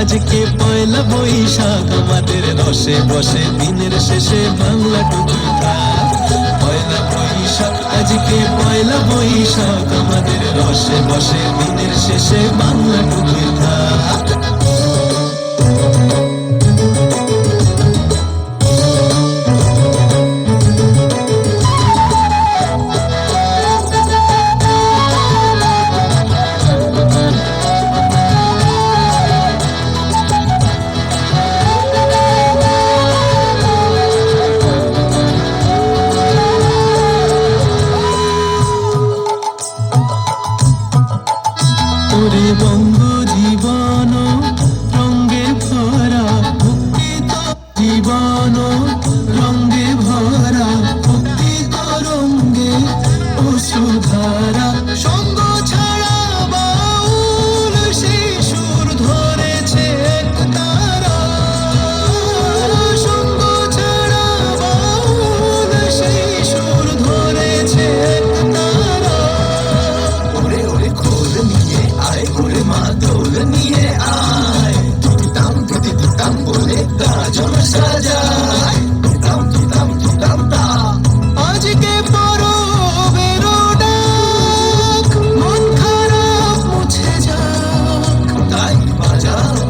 আজকে পয়লা বৈশাখ, আমাদের রসে বসে দিনের শেষে বাংলা টুকু থাক পয়লা বৈশাখ, আজকে পয়লা বৈশাখ, আমাদের রসে বসে দিনের শেষে বাংলা টুকু ওরে বঙ্গ জীবন রঙ্গে ভরা ভক্তি জীবন রঙ্গে ভরা ভক্তি তো রঙ্গে অসুধারা গাজন সাজায় দিতাম দিতাম দিতাম তা আজকে পরবের ডাক, মন খারাপ মুছে যাক। তাই বাজাও।